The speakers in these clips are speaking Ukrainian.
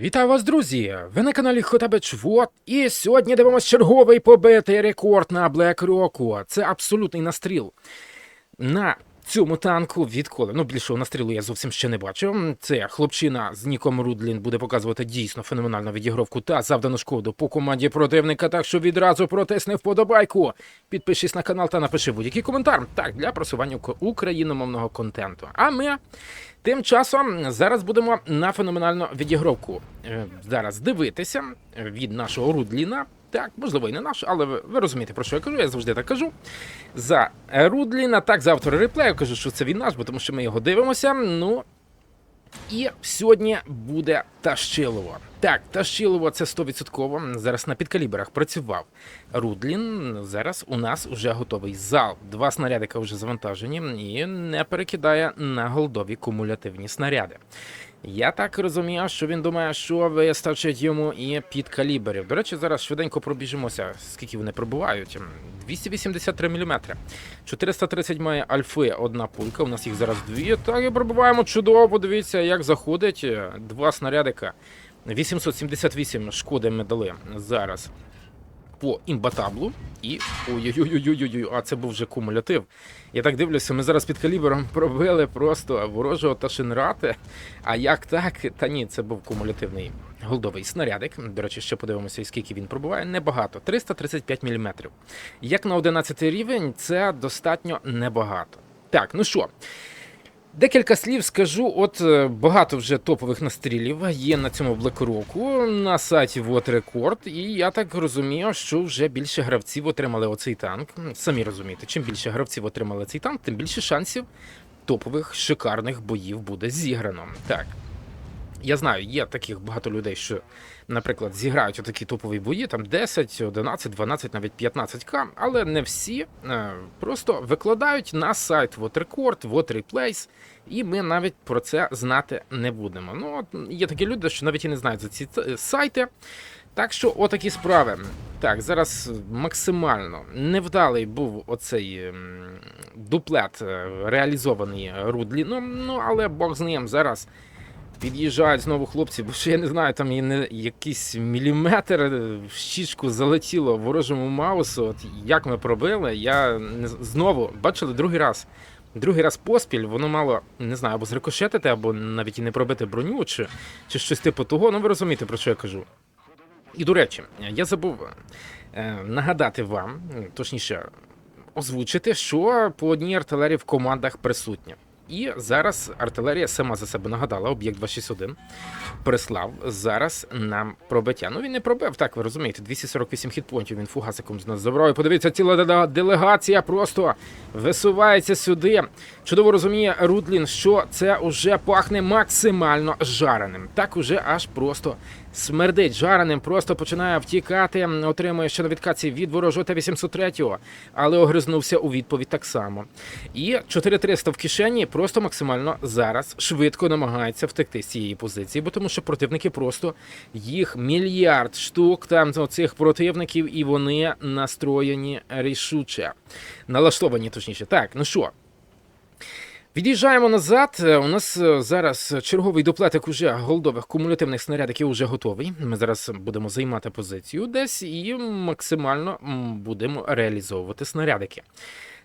Вітаю вас, друзі! Ви на каналі Хотабич Вот, і сьогодні дивимося черговий побитий рекорд на Black. Це абсолютний настріл. На цьому танку відколи. Ну, більшого настрілу я зовсім ще не бачив. Це хлопчина з Ніком Рудлін буде показувати дійсно феноменальну відігровку та завдану шкоду по команді противника. Так що відразу протисни вподобайку. Підпишись на канал та напиши будь-який коментар. Так, для просування україномовного контенту. А ми Тим часом зараз будемо на феноменальну відігровку е, зараз дивитися від нашого Рудліна. Так, можливо, і не наш, але ви, ви розумієте, про що я кажу. Я завжди так кажу. За Рудліна, так, за автора реплею кажу, що це він наш, бо тому що ми його дивимося. Ну і сьогодні буде Тащилово. Так, Тащилово це 100%. Зараз на підкаліберах працював Рудлін. Зараз у нас вже готовий зал. Два снарядика вже завантажені і не перекидає на голдові кумулятивні снаряди. Я так розумію, що він думає, що вистачить йому і під каліберів. До речі, зараз швиденько пробіжимося, скільки вони пробувають. 283 мм. 430 має альфи одна пулька. У нас їх зараз дві. Так і пробуваємо чудово. Подивіться, як заходить. Два снарядика. 878 шкоди ми дали зараз по імбатаблу. І. Ой-ой-ой-ой-ой, а це був вже кумулятив. Я так дивлюся, ми зараз під калібром пробили просто ворожого Ташинрати. А як так? Та ні, це був кумулятивний голдовий снарядик. До речі, ще подивимося, скільки він пробуває. Небагато. 335 мм. Як на 11 рівень, це достатньо небагато. Так, ну що. Декілька слів скажу. От е, багато вже топових настрілів є на цьому блекроку на сайті Вот Рекорд, і я так розумію, що вже більше гравців отримали оцей танк. Самі розумієте, чим більше гравців отримали цей танк, тим більше шансів топових шикарних боїв буде зіграно. Так. Я знаю, є таких багато людей, що, наприклад, зіграють отакі топові бої, там 10, 11, 12, навіть 15к, але не всі е, просто викладають на сайт Record, Вот і ми навіть про це знати не будемо. Ну, от є такі люди, що навіть і не знають за ці е, сайти. Так що, отакі справи. Так, зараз максимально невдалий був оцей дуплет е, реалізований Рудліном, ну але Бог з ним зараз. Під'їжджають знову хлопці, бо ще я не знаю, там і не якийсь міліметр в щічку залетіло ворожому маусу. От як ми пробили, я не знову бачили другий раз. Другий раз поспіль, воно мало не знаю, або зрикошетити, або навіть і не пробити броню, чи, чи щось типу того. Ну ви розумієте, про що я кажу. І до речі, я забув е, нагадати вам, точніше, озвучити, що по одній артилерії в командах присутня. І зараз артилерія сама за себе нагадала, об'єкт 261 прислав зараз нам пробиття. Ну він не пробив, так ви розумієте, 248 хітпонтів він фугасиком з нас забрав. Подивіться, ціла делегація просто висувається сюди. Чудово розуміє Рудлін, що це уже пахне максимально жареним. Так уже аж просто смердить жареним, просто починає втікати, отримує ще відкаці від ворожого Т-803, але огризнувся у відповідь так само. І 4300 в кишені просто максимально зараз швидко намагається втекти з цієї позиції, бо тому що противники просто їх мільярд штук там цих противників, і вони настроєні рішуче. Налаштовані, точніше. Так, ну що. Від'їжджаємо назад. Е, У нас е, зараз черговий дуплетик уже голдових кумулятивних снарядиків уже готовий. Ми зараз будемо займати позицію десь і максимально будемо реалізовувати снарядики.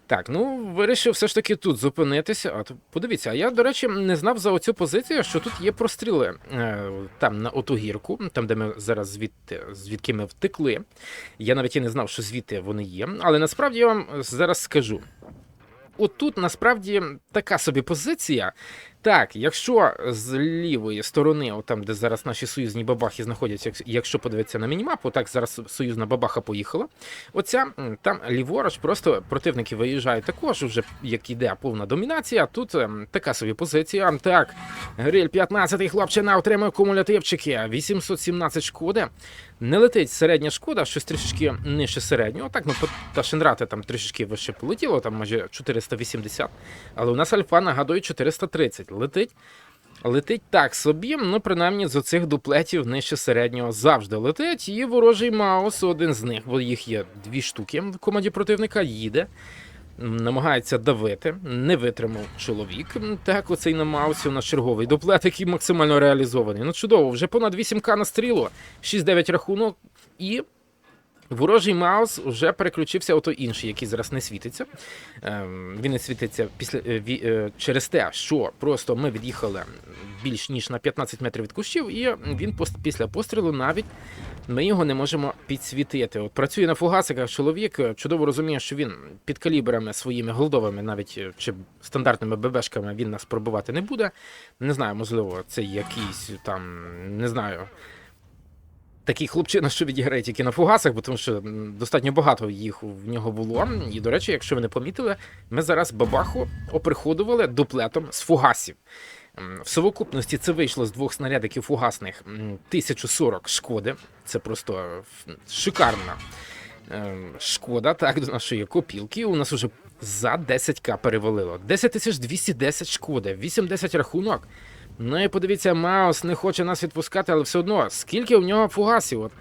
Так, ну вирішив все ж таки тут зупинитися. То подивіться, а я, до речі, не знав за оцю позицію, що тут є простріли е, там на оту гірку, там, де ми зараз звідти, звідки ми втекли. Я навіть і не знав, що звідти вони є. Але насправді я вам зараз скажу. Отут насправді така собі позиція. Так, якщо з лівої сторони, там, де зараз наші союзні бабахи знаходяться, якщо подивитися на мінімапу, так зараз союзна бабаха поїхала. Оця там ліворуч, просто противники виїжджають також, вже як іде повна домінація. Тут ем, така собі позиція. Так, гриль 15 хлопчина отримує кумулятивчики, 817 шкоди. Не летить середня шкода, щось трішечки нижче середнього. Так, ну та Шенрати там трішечки вище полетіло, там майже 480. Але у нас альфа нагадує 430. Летить. Летить так собі, ну принаймні з оцих дуплетів нижче середнього завжди летить. І ворожий Маус, один з них, бо їх є дві штуки в команді противника, їде. намагається давити, не витримав чоловік. Так, оцей на Маусі у нас черговий дуплет, який максимально реалізований. Ну чудово, вже понад 8к на стрілу, 6-9 рахунок і. Ворожий Маус вже переключився ото інший, який зараз не світиться. Ем, Він не світиться після е, е, через те, що просто ми від'їхали більш ніж на 15 метрів від кущів, і він після пострілу навіть ми його не можемо підсвітити. От працює на фугасиках чоловік, е, чудово розуміє, що він під калібрами своїми голдовими, навіть чи стандартними ББшками він нас пробивати не буде. Не знаю, можливо, це якийсь там, не знаю. Такий хлопчина, що відіграє тільки на фугасах, бо тому що достатньо багато їх в нього було. І, до речі, якщо ви не помітили, ми зараз бабаху оприходували дуплетом з фугасів. В совокупності це вийшло з двох снарядиків фугасних м, 1040 шкоди. Це просто шикарна ем, шкода, так, до нашої копілки. У нас уже за 10к перевалило. 10 210 шкоди, 8-10 рахунок. Ну і подивіться, Маус не хоче нас відпускати, але все одно, скільки в нього фугасів? От.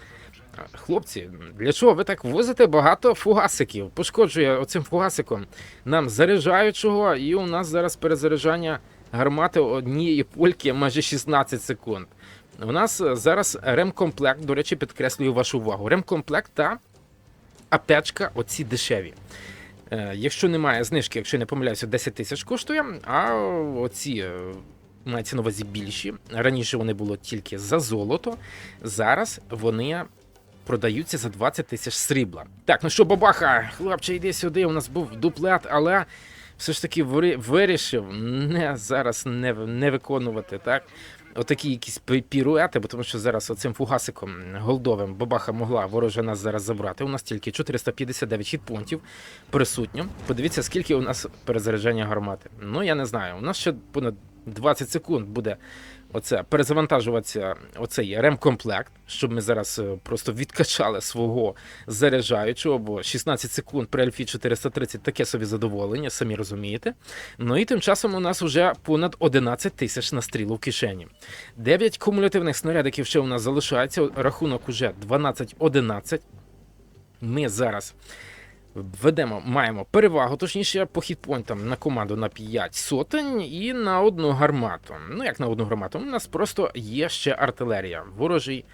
Хлопці, для чого ви так возите багато фугасиків? Пошкоджує оцим фугасиком нам заряджаючого, і у нас зараз перезаряджання гармати однієї польки майже 16 секунд. У нас е, зараз ремкомплект, до речі, підкреслюю вашу увагу. Ремкомплект та аптечка, оці дешеві. Е, Якщо немає знижки, якщо не помиляюся, 10 тисяч коштує, а оці е, мається на увазі більші. Раніше вони було тільки за золото, зараз вони продаються за 20 тисяч срібла. Так, ну що, бабаха, хлопче, йди сюди, у нас був дуплет, але все ж таки вирішив не зараз не, не виконувати, так? Отакі якісь піруети, бо тому що зараз оцим фугасиком голдовим бабаха могла ворожа нас зараз забрати. У нас тільки 459 хітпунктів присутньо. Подивіться, скільки у нас перезаряджання гармати. Ну я не знаю. У нас ще понад 20 секунд буде оце перезавантажуватися оцей ремкомплект, щоб ми зараз е, просто відкачали свого заряджаючого, бо 16 секунд при Альфі 430 таке собі задоволення, самі розумієте. Ну і тим часом у нас вже понад 11 тисяч на стрілу в кишені. 9 кумулятивних снарядиків ще у нас залишається. Рахунок уже 12-11. Ми зараз ведемо, маємо перевагу, точніше, по хітпойнтам на команду на 5 сотень і на одну гармату. Ну, як на одну гармату, у нас просто є ще артилерія. Ворожий.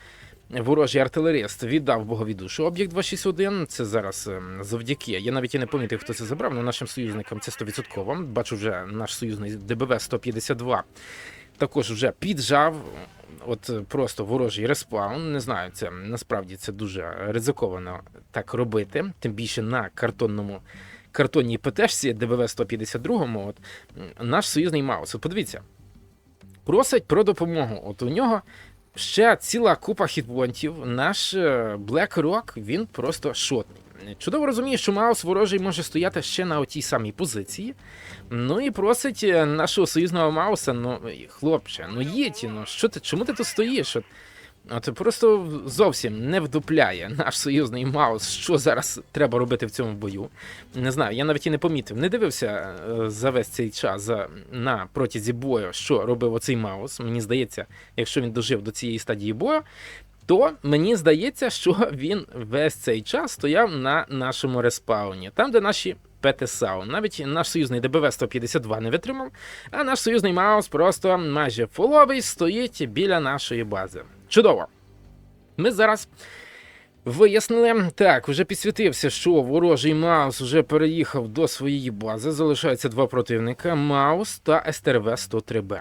Ворожий артилеріст віддав богові душу об'єкт 261. Це зараз ем, завдяки. Я навіть і не пам'ятаю, хто це забрав, але нашим союзникам це 100%. Бачу, вже наш союзний ДБВ 152 також вже піджав. От е, просто ворожий респаун. Не знаю, це насправді це дуже ризиковано так робити. Тим більше на картонному картонній ПТшці ДБВ 152 От наш союзний Маус. От подивіться, просить про допомогу. От у нього ще ціла купа хітпонтів. Наш е, Black він просто шотний. Чудово розуміє, що Маус ворожий може стояти ще на отій самій позиції. Ну і просить е, нашого союзного Мауса, ну, хлопче, ну їдь, ну що ти, чому ти тут стоїш? От, от просто зовсім не вдупляє наш союзний Маус, що зараз треба робити в цьому бою. Не знаю, я навіть і не помітив, не дивився е, за весь цей час за, на протязі бою, що робив оцей Маус. Мені здається, якщо він дожив до цієї стадії бою, то мені здається, що він весь цей час стояв на нашому респауні, там, де наші ПТСАУ. Навіть наш союзний ДБВ 152 не витримав, а наш союзний Маус просто майже фуловий стоїть біля нашої бази. Чудово! Ми зараз. Вияснили, так, вже підсвітився, що ворожий Маус вже переїхав до своєї бази. Залишаються два противника: Маус та СТРВ-103Б.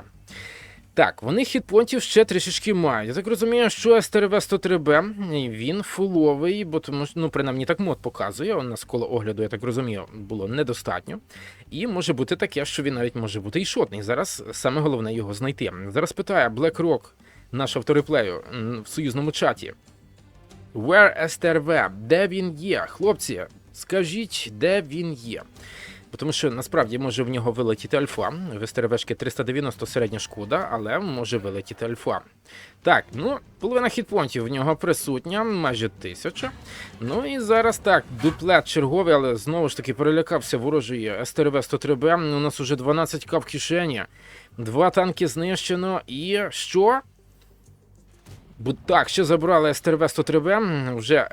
Так, вони хітпонтів ще трішечки мають. Я так розумію, що СТРВ-103Б він фуловий, бо тому ну, принаймні так мод показує. У нас коло огляду, я так розумію, було недостатньо. І може бути таке, що він навіть може бути і шотний. Зараз саме головне його знайти. Зараз питає BlackRock, наш автореплею в союзному чаті. Where STRV? Де він є? Хлопці, скажіть, де він є? Тому що насправді може в нього вилетіти альфа. В СТРВшки 390 середня шкода, але може вилетіти альфа. Так, ну, половина хітпонтів в нього присутня, майже тисяча. Ну і зараз так, дуплет черговий, але знову ж таки перелякався ворожої СТРВ 103Б. У нас уже 12к в кишені. Два танки знищено. І що? Бо так, що забрали СТРВ 103 б вже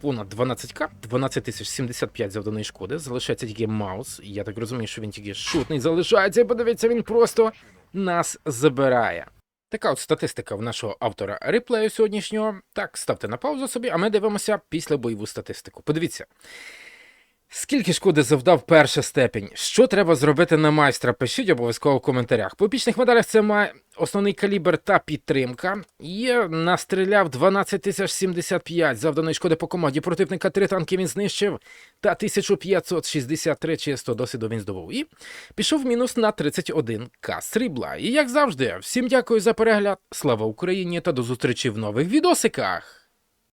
понад 12к, 12 тисяч 75 завданої шкоди. Залишається тільки Маус. Я так розумію, що він тільки шутний залишається. Подивіться, він просто нас забирає. Така от статистика в нашого автора реплею сьогоднішнього. Так, ставте на паузу собі, а ми дивимося після бойову статистику. Подивіться. Скільки шкоди завдав перша степень? Що треба зробити на майстра? Пишіть обов'язково в коментарях. По епічних медалях це має основний калібр та підтримка. Є настріляв 12 тисяч 75 завданої шкоди по команді противника. Три танки він знищив та 1563 чисто досвіду він здобув. І пішов в мінус на 31к срібла. І як завжди, всім дякую за перегляд. Слава Україні та до зустрічі в нових відосиках.